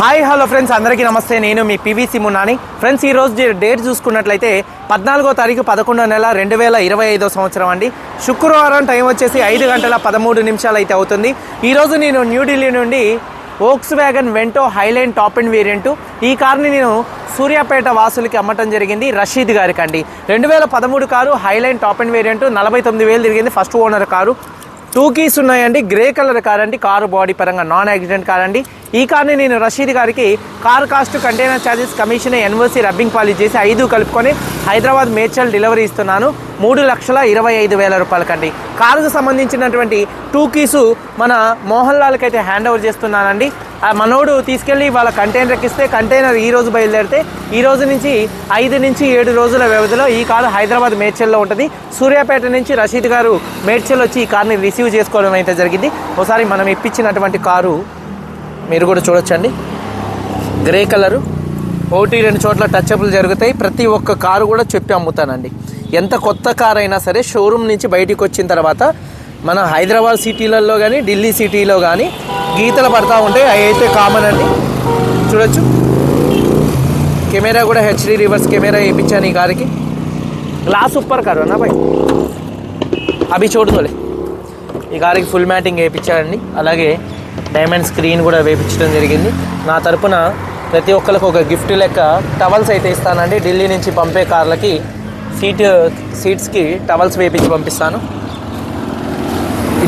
Hi hello friends అందరికీ నమస్తే. నేను మీ పివిసి మున్నాని. ఫ్రెండ్స్ ఈ రోజు డేట్ చూసుకున్నట్లయితే పద్నాలుగో తారీఖు పదకొండో నెల రెండు వేల ఇరవై ఐదో సంవత్సరం అండి. శుక్రవారం టైం వచ్చేసి ఐదు గంటల పదమూడు నిమిషాలు అయితే అవుతుంది ఈరోజు నేను న్యూఢిల్లీ నుండి Volkswagen Vento highline top end variant ఈ కార్ని నేను సూర్యాపేట వాసులకి అమ్మటం జరిగింది రషీద్ గారికి అండి రెండు వేల పదమూడు car highline top end variant నలభై తొమ్మిది వేలు తిరిగింది. First owner car. Two keys ఉన్నాయండి. గ్రే కలర్ కారండి కారు బాడీ పరంగా నాన్ యాక్సిడెంట్ కారండి ఈ కార్ని నేను రషీద్ గారికి car cost container charges commission NOC rubbing polish చేసి ఐదు కలుపుకొని హైదరాబాద్ మేడ్చల్ డెలివరీ ఇస్తున్నాను. మూడు లక్షల ఇరవై ఐదు వేల రూపాయలకండి. కారుకు సంబంధించినటువంటి టూ కీసు మన మోహన్ లాల్కి అయితే హ్యాండ్ ఓవర్ చేస్తున్నానండి. ఆ మనోడు తీసుకెళ్ళి వాళ్ళ కంటైనర్కి ఇస్తే కంటైనర్ ఈ రోజు బయలుదేరితే ఈ రోజు నుంచి ఐదు నుంచి ఏడు రోజుల వ్యవధిలో ఈ కారు హైదరాబాద్ మేడ్చల్లో ఉంటుంది. సూర్యాపేట నుంచి రషీద్ గారు మేడ్చల్ వచ్చి ఈ కార్ని రిసీవ్ చేసుకోవడం అయితే జరిగింది. ఒకసారి మనం ఇప్పించినటువంటి కారు మీరు కూడా చూడొచ్చండి. Grey colour. ఒకటి రెండు చోట్ల టచ్అప్లు జరుగుతాయి. ప్రతి ఒక్క కారు కూడా చెప్పి అమ్ముతానండి. ఎంత కొత్త కార్ అయినా సరే షోరూమ్ నుంచి బయటికి వచ్చిన తర్వాత మన హైదరాబాద్ సిటీలలో కానీ ఢిల్లీ సిటీలో కానీ గీతలు పడతా ఉంటాయి. అవి అయితే కామన్ అండి. చూడొచ్చు. కెమెరా కూడా హెచ్డి రివర్స్ కెమెరా వేయించాను ఈ కారుకి. గ్లాస్ సూపర్ కారు అన్న భాయ్ అవి చూడదోలే ఈ కారుకి ఫుల్ మ్యాటింగ్ వేయించాడండి. అలాగే డైమండ్ స్క్రీన్ కూడా వేయించడం జరిగింది. నా తరపున ప్రతి ఒక్కరికి ఒక గిఫ్ట్ లెక్క టవల్స్ అయితే ఇస్తానండి. ఢిల్లీ నుంచి పంపే కార్లకి సీట్ సీట్స్కి టవల్స్ వేయించి పంపిస్తాను.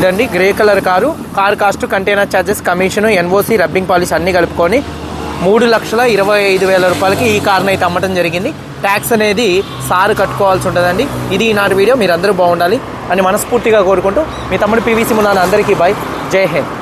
ఇదండి grey colour car car cost container charges commission NOC rubbing polish అన్నీ కలుపుకొని మూడు లక్షల ఇరవై ఐదు వేల రూపాయలకి ఈ కార్ని అయితే అమ్మటం జరిగింది. ట్యాక్స్ అనేది సారు కట్టుకోవాల్సి ఉంటుందండి. ఇది ఈనాటి వీడియో మీరు అందరూ బాగుండాలి అని మనస్ఫూర్తిగా కోరుకుంటూ మీ తమ్ముడు పీవీసీ మున్నాను అందరికీ బాయ్ జై హింద్.